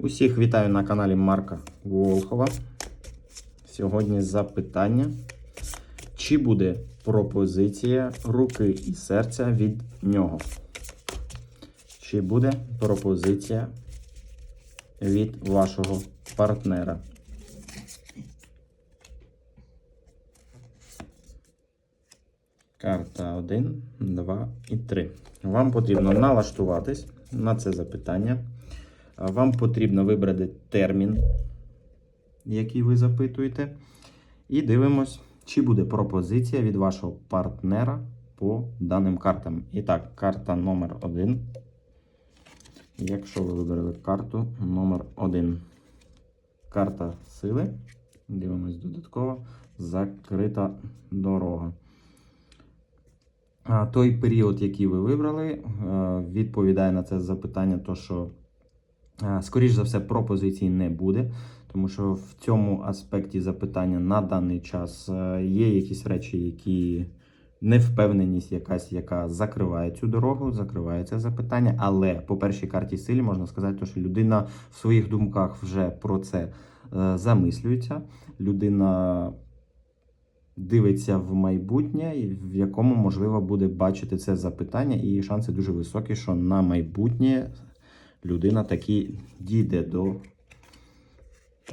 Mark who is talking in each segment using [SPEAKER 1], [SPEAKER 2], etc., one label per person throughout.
[SPEAKER 1] Усіх вітаю на каналі Марка Волхова. Сьогодні запитання. Чи буде пропозиція руки і серця від нього? Чи буде пропозиція від вашого партнера? Карта 1, 2 і 3. Вам потрібно налаштуватись на це запитання. Вам потрібно вибрати термін, який ви запитуєте. І дивимось, чи буде пропозиція від вашого партнера по даним картам. І так, карта номер 1. Якщо ви вибрали карту номер 1. Карта сили. Дивимось додатково. Закрита дорога. Той період, який ви вибрали, е, відповідає на це запитання, то що, е, скоріш за все, пропозицій не буде, тому що в цьому аспекті запитання на даний час е, є якісь речі, які невпевненість, якась, яка закриває цю дорогу, закриває це запитання. Але по першій карті силі можна сказати, що людина в своїх думках вже про це е, замислюється. Людина дивиться в майбутнє, в якому можливо буде бачити це запитання, і шанси дуже високі, що на майбутнє людина таки дійде до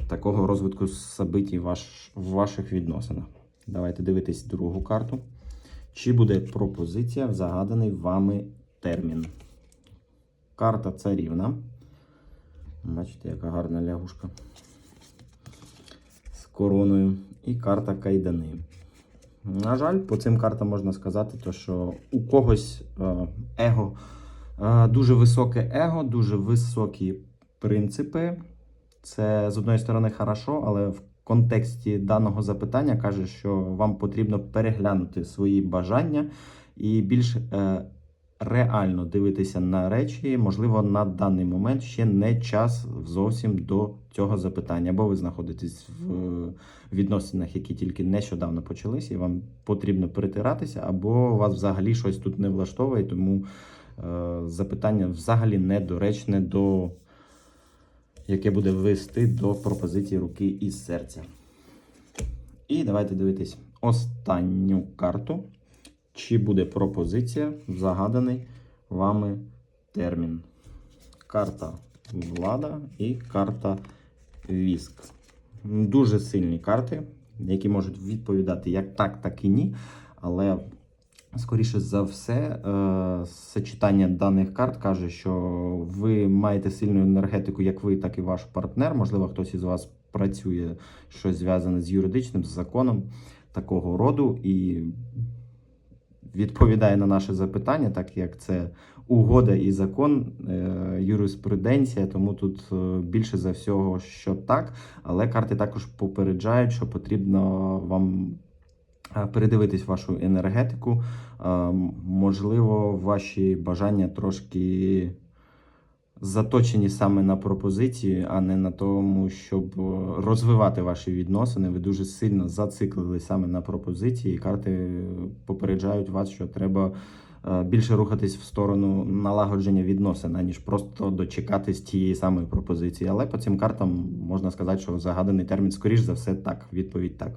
[SPEAKER 1] такого розвитку событий ваш, в ваших відносинах. Давайте дивитись другу карту. Чи буде пропозиція в загаданий вами термін? Карта царівна. Бачите, яка гарна лягушка з короною. І карта кайдани. На жаль, по цим картам можна сказати, то, що у когось е, его дуже високе его, дуже високі принципи. Це з одної сторони хорошо, але в контексті даного запитання каже, що вам потрібно переглянути свої бажання і більш е, реально дивитися на речі. Можливо, на даний момент ще не час зовсім до цього запитання. Або ви знаходитесь в е, відносинах, які тільки нещодавно почалися, і вам потрібно притиратися, або вас взагалі щось тут не влаштовує, тому е, запитання взагалі недоречне до яке буде вести до пропозиції руки і серця. І давайте дивитись останню карту. Чи буде пропозиція в загаданий вами термін? Карта влада і карта віск. Дуже сильні карти, які можуть відповідати як так, так і ні. Але Скоріше за все, е, сочетання даних карт каже, що ви маєте сильну енергетику, як ви, так і ваш партнер. Можливо, хтось із вас працює щось зв'язане з юридичним, з законом такого роду і відповідає на наше запитання, так як це угода і закон, е, юриспруденція, тому тут е, більше за всього, що так. Але карти також попереджають, що потрібно вам передивитись вашу енергетику. Е, Можливо, ваші бажання трошки заточені саме на пропозиції, а не на тому, щоб е, розвивати ваші відносини. Ви дуже сильно зациклили саме на пропозиції. І карти попереджають вас, що треба е, більше рухатись в сторону налагодження відносин, аніж просто дочекатись тієї самої пропозиції. Але по цим картам можна сказати, що загаданий термін, скоріш за все, так. Відповідь так.